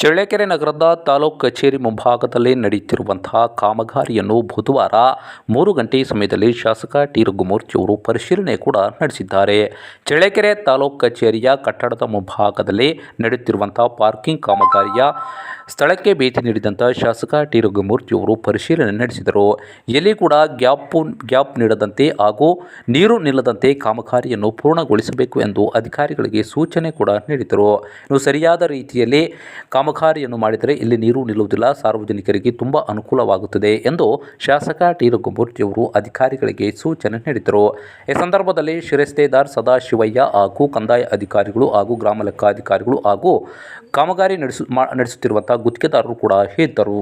ಚಳ್ಳಕೆರೆ ನಗರದ ತಾಲೂಕು ಕಚೇರಿ ಮುಂಭಾಗದಲ್ಲಿ ನಡೆಯುತ್ತಿರುವಂತಹ ಕಾಮಗಾರಿಯನ್ನು ಬುಧವಾರ ಮೂರು ಗಂಟೆ ಸಮಯದಲ್ಲಿ ಶಾಸಕ ಟಿ ರಘುಮೂರ್ತಿ ಪರಿಶೀಲನೆ ಕೂಡ ನಡೆಸಿದ್ದಾರೆ. ಚಳ್ಳಕೆರೆ ತಾಲೂಕು ಕಚೇರಿಯ ಕಟ್ಟಡದ ಮುಂಭಾಗದಲ್ಲಿ ನಡೆಯುತ್ತಿರುವಂತಹ ಪಾರ್ಕಿಂಗ್ ಕಾಮಗಾರಿಯ ಸ್ಥಳಕ್ಕೆ ಭೇಟಿ ನೀಡಿದಂಥ ಶಾಸಕ ಟಿ ರಘುಮೂರ್ತಿ ಪರಿಶೀಲನೆ ನಡೆಸಿದರು. ಎಲ್ಲಿ ಕೂಡ ಗ್ಯಾಪು, ಗ್ಯಾಪ್ ನೀಡದಂತೆ ಹಾಗೂ ನೀರು ನಿಲ್ಲದಂತೆ ಕಾಮಗಾರಿಯನ್ನು ಪೂರ್ಣಗೊಳಿಸಬೇಕು ಎಂದು ಅಧಿಕಾರಿಗಳಿಗೆ ಸೂಚನೆ ಕೂಡ ನೀಡಿದರು. ಇನ್ನು ಸರಿಯಾದ ರೀತಿಯಲ್ಲಿ ಕಾಮಗಾರಿಯನ್ನು ಮಾಡಿದರೆ ಇಲ್ಲಿ ನೀರು ನಿಲ್ಲುವುದಿಲ್ಲ. ಸಾರ್ವಜನಿಕರಿಗೆ ತುಂಬ ಅನುಕೂಲವಾಗುತ್ತದೆ ಎಂದು ಶಾಸಕ ಟಿ ರಘುಮೂರ್ತಿಯವರು ಅಧಿಕಾರಿಗಳಿಗೆ ಸೂಚನೆ ನೀಡಿದರು. ಈ ಸಂದರ್ಭದಲ್ಲಿ ಶಿರಸ್ತೇದಾರ್ ಸದಾಶಿವಯ್ಯ ಹಾಗೂ ಕಂದಾಯ ಅಧಿಕಾರಿಗಳು ಹಾಗೂ ಗ್ರಾಮ ಲೆಕ್ಕಾಧಿಕಾರಿಗಳು ಹಾಗೂ ಕಾಮಗಾರಿ ನಡೆಸು ನಡೆಸುತ್ತಿರುವಂಥ ಗುತ್ತಿಗೆದಾರರು ಕೂಡ ಇದ್ದರು.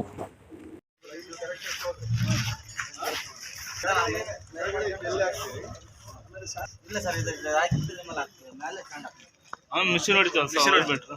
ಇಲ್ಲ ಸರ್ ಇದು ಇದು ಹಾಕಿದ್ರೆ ಮೇಲೆ ಮಿಷಿನ್ ಹೊಡಿತೀವಿ ಮಿಷಿನ್ ಹೊಡಿಬಿಟ್ರು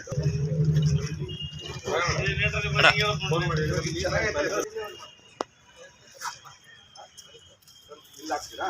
ಇಲ್ಲ